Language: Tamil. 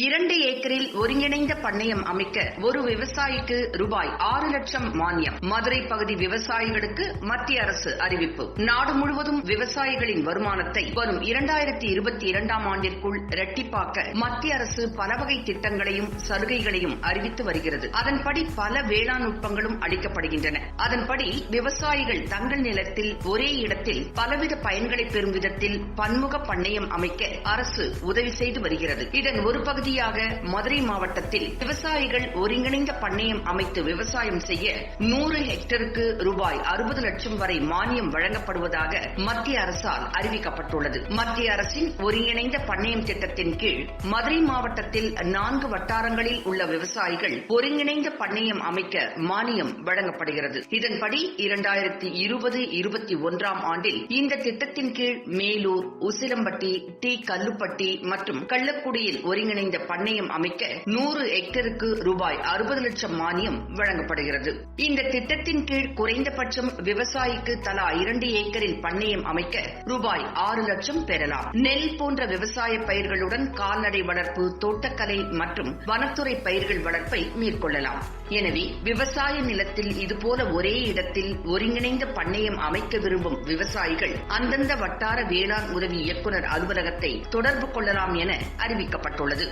இரண்டு ஏக்கரில் ஒருங்கிணைந்த பண்ணையம் அமைக்க ஒரு விவசாயிக்கு ரூபாய் ஆறு லட்சம் மானியம். மதுரை பகுதி விவசாயிகளுக்கு மத்திய அரசு அறிவிப்பு. நாடு முழுவதும் விவசாயிகளின் வருமானத்தை வரும் இரண்டாயிரத்தி இருபத்தி இரண்டாம் ஆண்டிற்குள் இரட்டிப்பாக்க மத்திய அரசு பல வகை திட்டங்களையும் சலுகைகளையும் அறிவித்து வருகிறது. அதன்படி பல வேளாண் நுட்பங்களும் அளிக்கப்படுகின்றன. அதன்படி விவசாயிகள் தங்கள் நிலத்தில் ஒரே இடத்தில் பலவித பயன்களை பெறும் விதத்தில் பன்முக பண்ணையம் அமைக்க அரசு உதவி செய்து வருகிறது. இதன் ஒரு பகுதி பகுதியாக மதுரை மாவட்டத்தில் விவசாயிகள் ஒருங்கிணைந்த பண்ணையம் அமைத்து விவசாயம் செய்ய நூறு ஹெக்டருக்கு ரூபாய் அறுபது லட்சம் வரை மானியம் வழங்கப்படுவதாக மத்திய அரசால் அறிவிக்கப்பட்டுள்ளது. மத்திய அரசின் ஒருங்கிணைந்த பண்ணையம் திட்டத்தின் கீழ் மதுரை மாவட்டத்தில் நான்கு வட்டாரங்களில் உள்ள விவசாயிகள் ஒருங்கிணைந்த பண்ணையம் அமைக்க மானியம் வழங்கப்படுகிறது. இதன்படி இரண்டாயிரத்தி இருபது இருபத்தி ஒன்றாம் ஆண்டில் இந்த திட்டத்தின் கீழ் மேலூர் உசிலம்பட்டி டி கல்லுப்பட்டி மற்றும் கள்ளக்குடியில் ஒருங்கிணைந்த பண்ணையம் அமைக்க நூறு ஹெக்டருக்கு ரூபாய் அறுபது லட்சம் மானியம் வழங்கப்படுகிறது. இந்த திட்டத்தின் கீழ் குறைந்தபட்சம் விவசாயிக்கு தலா இரண்டு ஏக்கரில் பண்ணையம் அமைக்க ரூபாய் ஆறு லட்சம் பெறலாம். நெல் போன்ற விவசாய பயிர்களுடன் கால்நடை வளர்ப்பு தோட்டக்கலை மற்றும் வனத்துறை பயிர்கள் வளர்ப்பை மேற்கொள்ளலாம். எனவே விவசாய நிலத்தில் இதுபோல ஒரே இடத்தில் ஒருங்கிணைந்த பண்ணையம் அமைக்க விரும்பும் விவசாயிகள் அந்தந்த வட்டார வேளாண் உதவி இயக்குநர் அலுவலகத்தை தொடர்பு கொள்ளலாம் என அறிவிக்கப்பட்டுள்ளது.